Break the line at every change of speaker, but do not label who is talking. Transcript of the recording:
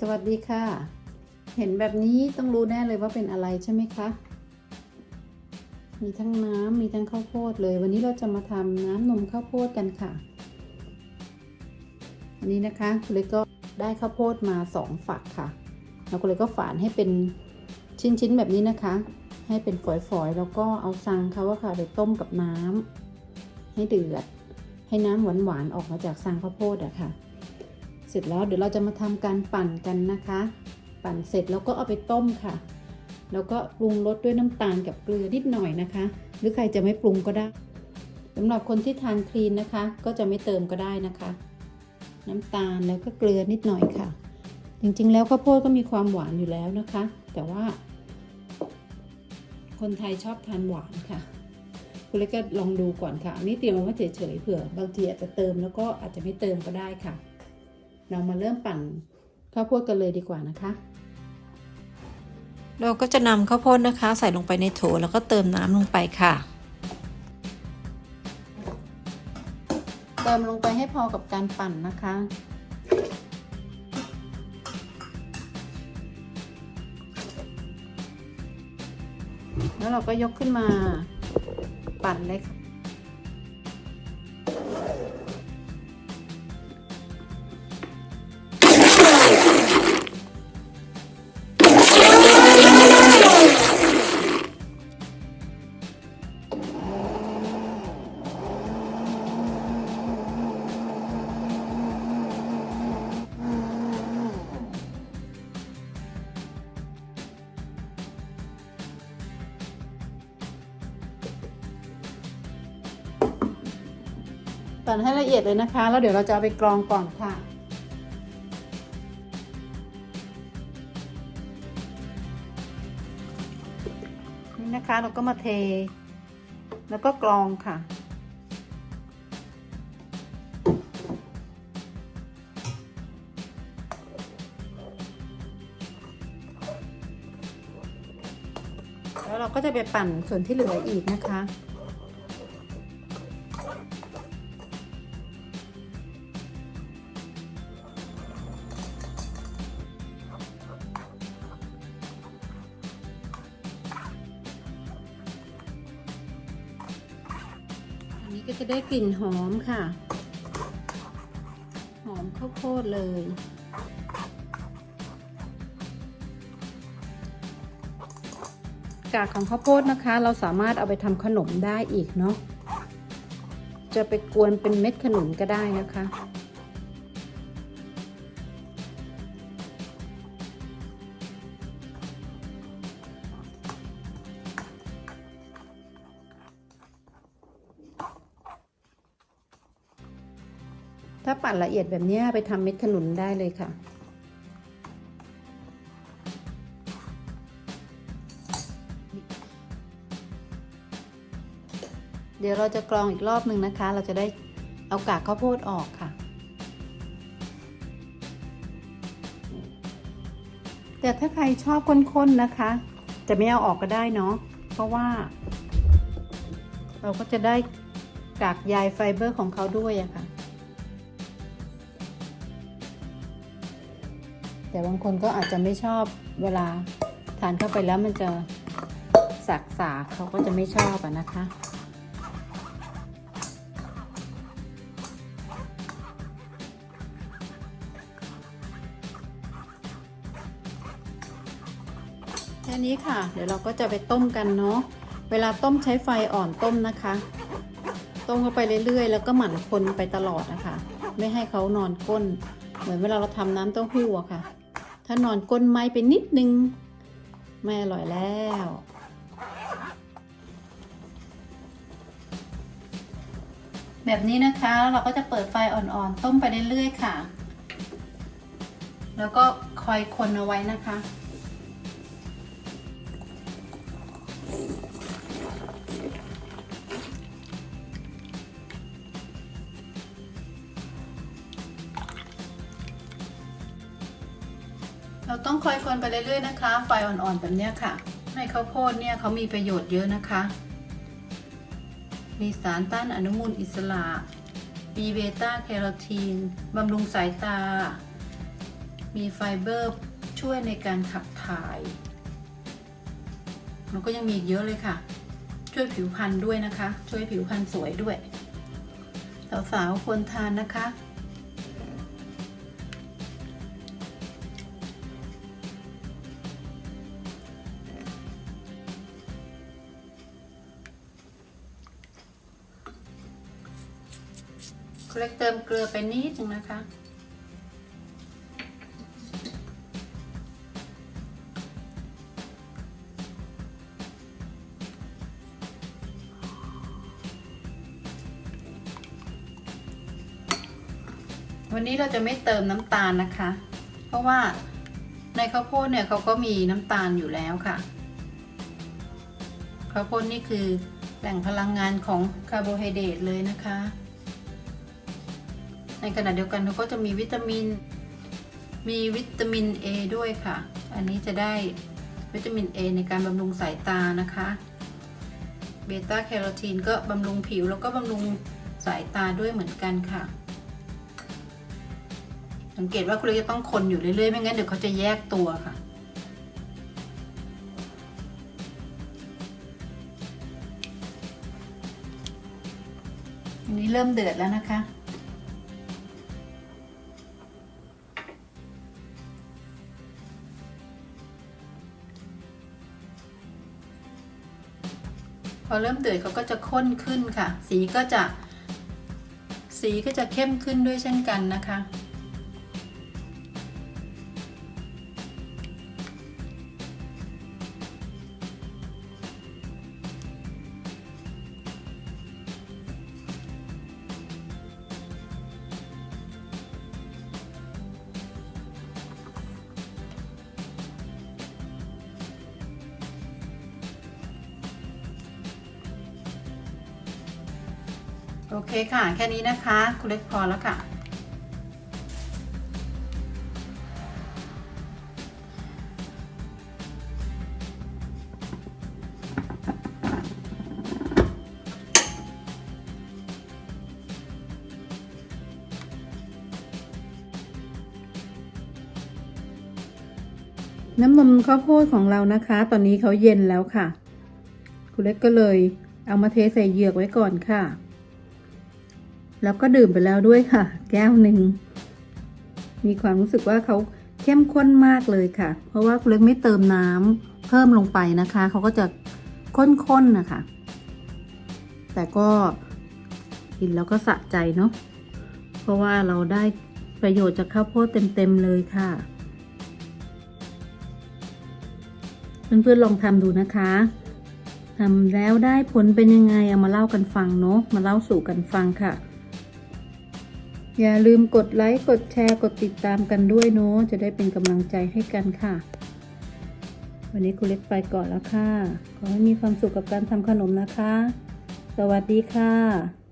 สวัสดีค่ะ เห็นแบบนี้ต้องรู้แน่เลยว่าเป็นอะไรใช่ไหมคะ มีทั้งน้ำมีทั้งข้าวโพดเลย วันนี้เราจะมาทำน้ำนมข้าวโพดกันค่ะ อันนี้นะคะคุณเล็กก็ได้ข้าวโพดมาสองฝักค่ะ แล้วคุณเล็กก็ฝานให้เป็นชิ้นๆแบบนี้นะคะ ให้เป็นฝอยๆ แล้วก็เอาซังเขาว่าค่ะไปต้มกับน้ำให้เดือด ให้น้ำหวานๆออกมาจากซังข้าวโพดอะค่ะ สร็จแล้วเดี๋ยวเราจะมาทำการปั่นกันนะคะ ปั่นเสร็จแล้วก็เอาไปต้มค่ะ แล้วก็ปรุงรสด้วยน้ำตาลกับเกลือนิดหน่อยนะคะ หรือใครจะไม่ปรุงก็ได้สำหรับคนที่ทานคลีนนะคะ ก็จะไม่เติมก็ได้นะคะ น้ำตาลแล้วก็เกลือนิดหน่อยค่ะ จริงๆ แล้วข้าวโพดก็มีความหวานอยู่แล้วนะคะ แต่ว่า คนไทยชอบทานหวานค่ะ คุณเล็กก็ลองดูก่อนค่ะ อันนี้เตรียมไว้เฉยๆเผื่อบางทีอาจจะเติมแล้วก็อาจจะไม่เติมก็ได้ค่ะ เรามาเริ่มปั่นข้าวโพดกันเลยดีกว่านะคะ
เราก็จะนำข้าวโพดนะคะ ใส่ลงไปในโถแล้วก็เติมน้ำลงไปค่ะ
เติมลงไปให้พอกับการปั่นนะคะแล้วเราก็ยกขึ้นมาปั่นเลยค่ะ ปั่นให้ละเอียดเลยนะคะ แล้วเดี๋ยวเราจะเอาไปกรองก่อนค่ะ นี่นะคะเราก็มาเท แล้วก็กรองค่ะแล้วเราก็จะไปปั่นส่วนที่เหลืออีกนะคะ ก็จะได้กลิ่นหอมค่ะ หอมข้าวโพดเลย กากของข้าวโพดนะคะ เราสามารถเอาไปทำขนมได้อีกเนาะจะไปกวนเป็นเม็ดขนุนก็ได้นะคะ ถ้าปั่นละเอียดแบบนี้ไปทำเม็ดขนุนได้เลยค่ะ เดี๋ยวเราจะกรองอีกรอบหนึ่งนะคะ เราจะได้เอากากข้าวโพดออกค่ะ แต่ถ้าใครชอบข้นๆนะคะ จะไม่เอาออกก็ได้เนาะ เพราะว่า เราก็จะได้กากใยไฟเบอร์ของเขาด้วยอะค่ะ แต่บางคนก็อาจจะไม่ชอบเวลาทานเข้าไปแล้วมันจะสักสาเขาก็จะไม่ชอบอะนะคะ แค่นี้ค่ะ เดี๋ยวเราก็จะไปต้มกันเนาะ เวลาต้มใช้ไฟอ่อนต้มนะคะ ต้มเข้าไปเรื่อยๆ แล้วก็หมั่นคนไปตลอดนะคะ ไม่ให้เขานอนก้น เหมือนเวลาเราทำน้ำเต้าหู้อะค่ะ ถ้านอนก้นไม้ไปนิดนึง ไม่อร่อยแล้ว แบบนี้นะคะเราก็จะเปิดไฟอ่อนๆ ต้มไปเรื่อยๆค่ะ แล้วก็คอยคนเอาไว้นะคะ เราต้องคอยคนไปเรื่อยๆนะคะ ไฟอ่อนๆแบบเนี้ยค่ะ ให้ข้าวโพดเนี่ยเขามีประโยชน์เยอะนะคะ มีสารต้านอนุมูลอิสระมีเบต้าแคโรทีนบำรุงสายตา มีไฟเบอร์ช่วยในการขับถ่าย แล้วก็ยังมีอีกเยอะเลยค่ะ ช่วยผิวพรรณด้วยนะคะ ช่วยผิวพรรณสวยด้วย สาวๆควรทานนะคะ เล็กเติมเกลือไปนิดนึงนะคะ วันนี้เราจะไม่เติมน้ำตาลนะคะ เพราะว่าในข้าวโพดเนี่ยเขาก็มีน้ำตาลอยู่แล้วค่ะ ข้าวโพดนี่คือแหล่งพลังงานของคาร์โบไฮเดรตเลยนะคะ ในขณะเดียวกันเขาก็จะมีวิตามิน มีวิตามิน A ด้วยค่ะ อันนี้จะได้วิตามิน A ในการบำรุงสายตานะคะเบต้าแคโรทีนก็บำรุงผิวแล้วก็บำรุงสายตาด้วยเหมือนกันค่ะ สังเกตว่าคุณจะต้องคนอยู่เรื่อยๆ ไม่งั้นเดี๋ยวเขาจะแยกตัวค่ะอันนี้เริ่มเดือดแล้วนะคะ พอเริ่มเดือดเขาก็จะข้นขึ้นค่ะ สีก็จะ สีก็จะเข้มขึ้นด้วยเช่นกันนะคะ โอเคค่ะ แค่นี้นะคะคุณเล็กพอแล้วค่ะ น้ำนมข้าวโพดของเรานะคะ ตอนนี้เขาเย็นแล้วค่ะ คุณเล็กก็เลยเอามาเทใส่เหยือกไว้ก่อนค่ะ แล้วก็ดื่มไปแล้วด้วยค่ะ แก้วหนึ่ง มีความรู้สึกว่าเขาเข้มข้นมากเลยค่ะ เพราะว่าเล็กไม่เติมน้ำเพิ่มลงไปนะคะ เขาก็จะข้นๆนะคะ แต่ก็กินแล้วก็สะใจเนาะ เพราะว่าเราได้ประโยชน์จากข้าวโพดเต็มๆเลยค่ะ เพื่อนๆลองทำดูนะคะทำแล้วได้ผลเป็นยังไง เอามาเล่ากันฟังเนาะ มาเล่าสู่กันฟังค่ะ อย่าลืมกดไลค์ กดแชร์ กดติดตามกันด้วยเนาะ จะได้เป็นกำลังใจให้กันค่ะ วันนี้คุณเล็กไปก่อนแล้วค่ะ ขอให้มีความสุขกับการทำขนมนะคะ สวัสดีค่ะ